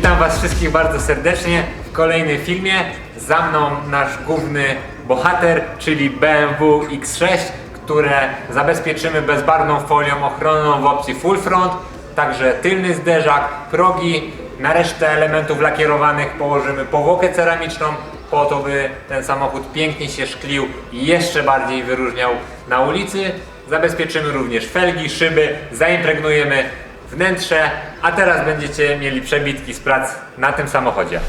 Witam Was wszystkich bardzo serdecznie w kolejnym filmie. Za mną nasz główny bohater, czyli BMW X6, które zabezpieczymy bezbarwną folią ochronną w opcji full front, także tylny zderzak, progi. Na resztę elementów lakierowanych położymy powłokę ceramiczną, po to by ten samochód pięknie się szklił i jeszcze bardziej wyróżniał na ulicy. Zabezpieczymy również felgi, szyby, zaimpregnujemy wnętrze, a teraz będziecie mieli przebitki z prac na tym samochodzie.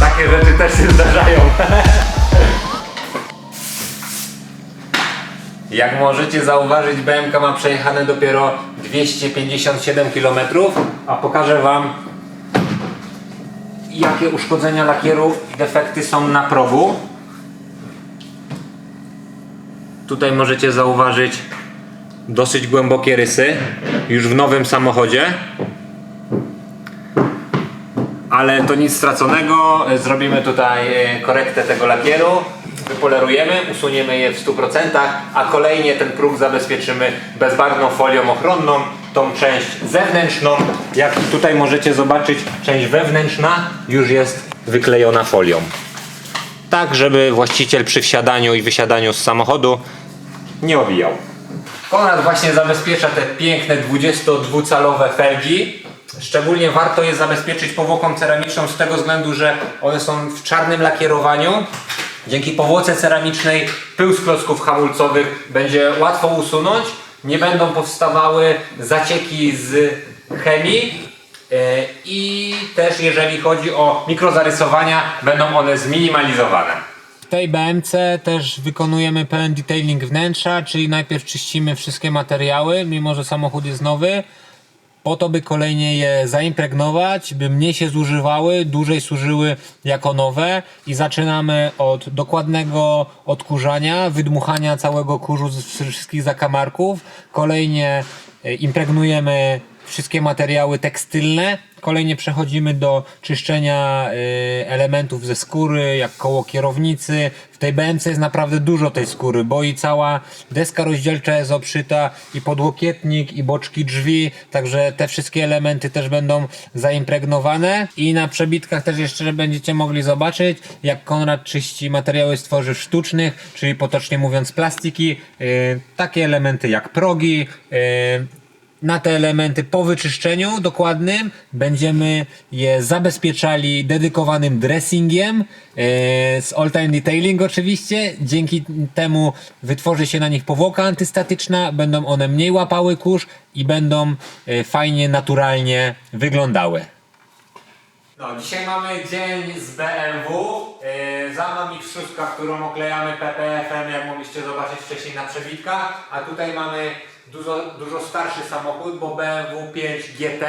Takie rzeczy też się zdarzają. Jak możecie zauważyć, BMK ma przejechane dopiero 257 km, a pokażę Wam jakie uszkodzenia lakieru i defekty są na progu. Tutaj możecie zauważyć dosyć głębokie rysy już w nowym samochodzie ale to nic straconego. Zrobimy tutaj e, korektę tego lakieru, wypolerujemy, usuniemy je w 100%, a kolejnie ten próg zabezpieczymy bezbarwną folią ochronną, tą część zewnętrzną. Jak tutaj możecie zobaczyć, część wewnętrzna już jest wyklejona folią. Tak, żeby właściciel przy wsiadaniu i wysiadaniu z samochodu nie obijał. Konrad właśnie zabezpiecza te piękne 22-calowe felgi. Szczególnie warto je zabezpieczyć powłoką ceramiczną z tego względu, że one są w czarnym lakierowaniu. Dzięki powłoce ceramicznej pył z klocków hamulcowych będzie łatwo usunąć. Nie będą powstawały zacieki z chemii. E, I też jeżeli chodzi o mikrozarysowania, będą one zminimalizowane. W tej BMC też wykonujemy pełen detailing wnętrza, czyli najpierw czyścimy wszystkie materiały, mimo że samochód jest nowy, po to by kolejnie je zaimpregnować, by mniej się zużywały, dłużej służyły jako nowe i zaczynamy od dokładnego odkurzania, wydmuchania całego kurzu z wszystkich zakamarków. Kolejnie e, impregnujemy wszystkie materiały tekstylne. Kolejnie przechodzimy do czyszczenia y, elementów ze skóry, jak koło kierownicy. W tej BMC jest naprawdę dużo tej skóry, bo i cała deska rozdzielcza jest obszyta, i podłokietnik, i boczki drzwi, także te wszystkie elementy też będą zaimpregnowane. I na przebitkach też jeszcze będziecie mogli zobaczyć, jak Konrad czyści materiały z tworzyw sztucznych, czyli potocznie mówiąc plastiki, y, takie elementy jak progi, y, na te elementy po wyczyszczeniu dokładnym będziemy je zabezpieczali dedykowanym dressingiem e, z all time detailing oczywiście. Dzięki temu wytworzy się na nich powłoka antystatyczna, będą one mniej łapały kurz i będą e, fajnie, naturalnie wyglądały. No, dzisiaj mamy dzień z BMW. Yy, za mną X6, którą oklejamy PPF-em, jak mogliście zobaczyć wcześniej na przebitkach. A tutaj mamy dużo, dużo starszy samochód, bo BMW 5 GT.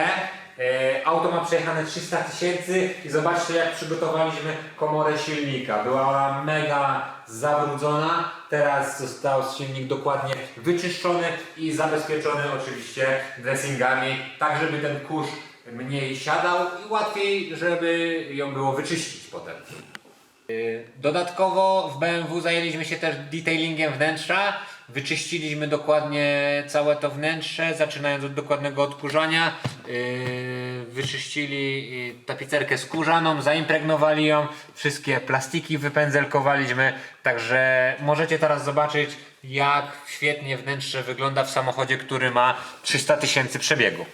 Yy, auto ma przejechane 300 tysięcy i zobaczcie jak przygotowaliśmy komorę silnika. Była ona mega zabrudzona. Teraz został silnik dokładnie wyczyszczony i zabezpieczony oczywiście dressingami, tak żeby ten kurz mniej siadał i łatwiej, żeby ją było wyczyścić potem. Y, Dodatkowo w BMW zajęliśmy się też detailingiem wnętrza. Wyczyściliśmy dokładnie całe to wnętrze, zaczynając od dokładnego odkurzania. Yy, Wyczyścili yy, tapicerkę skórzaną, zaimpregnowali ją, wszystkie plastiki wypędzelkowaliśmy. Także możecie teraz zobaczyć, jak świetnie wnętrze wygląda w samochodzie, który ma 300 tysięcy przebiegu.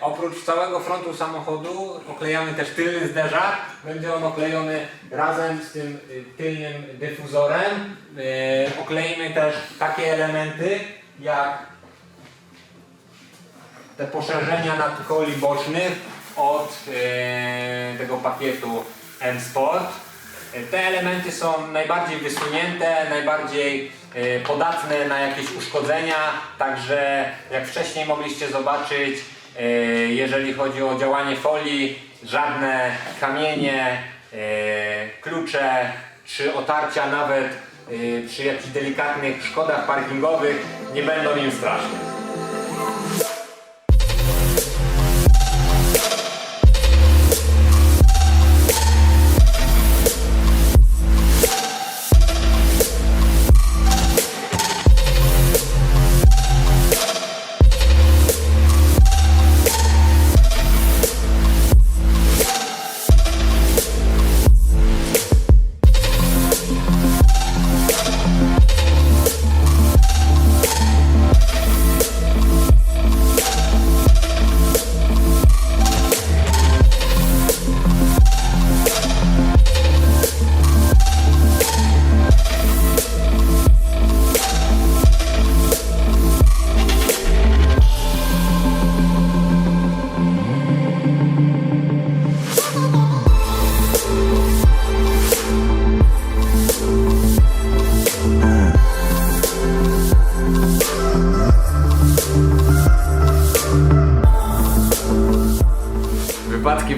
Oprócz całego frontu samochodu oklejamy też tylny zderzak. Będzie on oklejony razem z tym y, tylnym dyfuzorem. E, Okleimy też takie elementy jak te poszerzenia nad koli bocznych od e, tego pakietu M-Sport. Te elementy są najbardziej wysunięte, najbardziej podatne na jakieś uszkodzenia, także jak wcześniej mogliście zobaczyć, jeżeli chodzi o działanie folii, żadne kamienie, e, klucze czy otarcia nawet e, przy jakichś delikatnych szkodach parkingowych nie będą im straszne.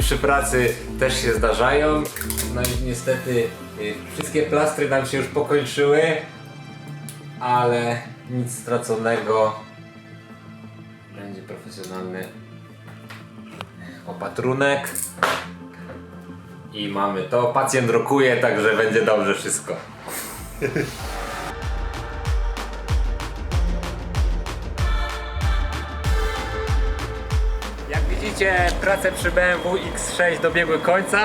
Przy pracy też się zdarzają. No i niestety y, wszystkie plastry nam się już pokończyły, ale nic straconego. Będzie profesjonalny opatrunek. I mamy to. Pacjent rokuje, także będzie dobrze wszystko. widzicie, prace przy BMW X6 dobiegły końca.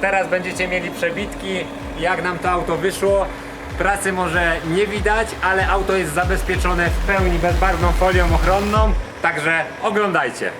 Teraz będziecie mieli przebitki, jak nam to auto wyszło. Pracy może nie widać, ale auto jest zabezpieczone w pełni bezbarwną folią ochronną, także oglądajcie.